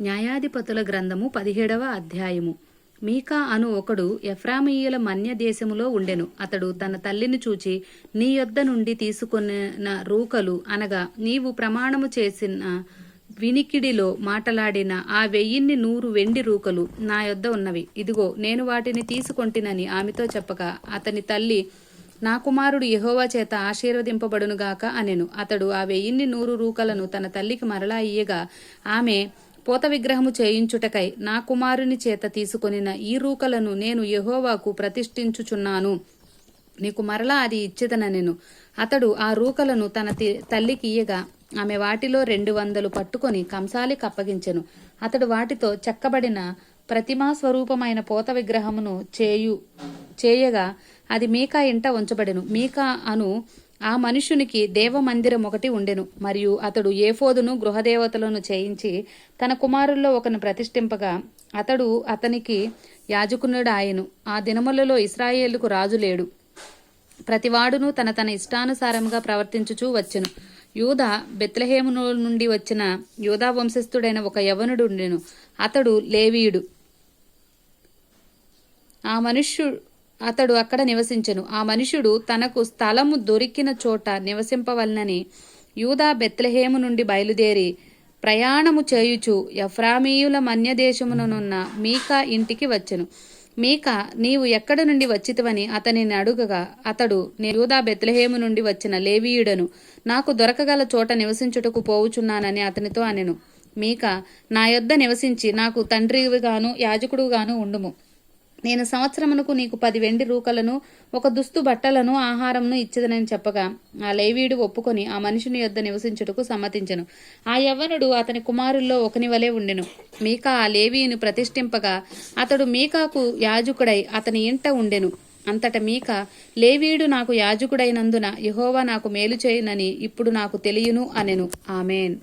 న్యాయాధిపతుల గ్రంథము పదిహేడవ అధ్యాయము. మీకా అను ఒకడు ఎఫ్రామీయుల మన్య దేశములో ఉండెను. అతడు తన తల్లిని చూచి నీ యొద్ద నుండి తీసుకున్న రూకలు అనగా నీవు ప్రమాణము చేసిన వినికిడిలో మాటలాడిన ఆ వెయ్యిన్ని నూరు వెండి రూకలు నా యొద్ద ఉన్నవి. ఇదిగో నేను వాటిని తీసుకొంటినని ఆమెతో చెప్పగా అతని తల్లి నా కుమారుడు యహోవా చేత ఆశీర్వదింపబడునుగాక అనెను. అతడు ఆ వెయ్యిన్ని నూరు రూకలను తన తల్లికి మరలా ఇయ్యగా ఆమె పోత విగ్రహము చేయించుటకై నా కుమారుని చేత తీసుకొనిన ఈ రూకలను నేను యహోవాకు ప్రతిష్ఠించుచున్నాను. నీకు మరలా అది ఇచ్చిదనెను అతడు ఆ రూకలను తన తి- తల్లికి ఇయ్యగా ఆమె వాటిలో రెండు వందలు పట్టుకొని కంసాలికి అప్పగించెను. అతడు వాటితో చెక్కబడిన ప్రతిమా స్వరూపమైన పోత విగ్రహమును చేయు చేయగా అది మీకా ఇంట ఉంచబడెను. మీకా అను ఆ మనుషునికి దేవమందిరం ఒకటి ఉండెను. మరియు అతడు ఏఫోదును గృహదేవతలను చేయించి తన కుమారుల్లో ఒకను ప్రతిష్ఠింపగా అతడు అతనికి యాజకునుడు ఆయను ఆ దినములలో ఇస్రాయేలుకు రాజు లేడు. ప్రతివాడును తన తన ఇష్టానుసారంగా ప్రవర్తించుచూ వచ్చెను. యూద బెత్లహేమును నుండి వచ్చిన యూదా వంశస్థుడైన ఒక యవనుడు ఉండెను. అతడు లేవీయుడు. ఆ మనుష్యుడు అతడు అక్కడ నివసించెను. ఆ మనుష్యుడు తనకు స్థలము దొరికిన చోట నివసింపవలనని యూదా బెత్లహేము నుండి బయలుదేరి ప్రయాణము చేయుచు ఎఫ్రామీయుల మన్యదేశముననున్న మీకా ఇంటికి వచ్చెను. మీకా నీవు ఎక్కడి నుండి వచ్చితివని అతనిని అడుగగా అతడు "నేను యూదా బెత్లహేము నుండి వచ్చిన లేవీయుడను. నాకు దొరకగల చోట నివసించుటకు పోవుచున్నానని అతనితో అనెను. మీకా నా యొద్ద నివసించి నాకు తండ్రిగాను యాజకుడుగాను ఉండుము. నేను సంవత్సరమునకు నీకు పది వెండి రూకలను ఒక దుస్తు బట్టలను ఆహారంను ఇచ్చదనని చెప్పగా ఆ లేవీయుడు ఒప్పుకొని ఆ మనిషిని యొద్ద నివసించుటకు సమ్మతించెను. ఆ యవ్వనుడు అతని కుమారుల్లో ఒకని వలె ఉండెను. మీకా ఆ లేవీని ప్రతిష్ఠింపగా అతడు మీకాకు యాజకుడై అతని ఇంట ఉండెను. అంతట మీక లేవీయుడు నాకు యాజకుడైనందున యహోవా నాకు మేలు చేయనని ఇప్పుడు నాకు తెలియను అనెను. ఆమెన్.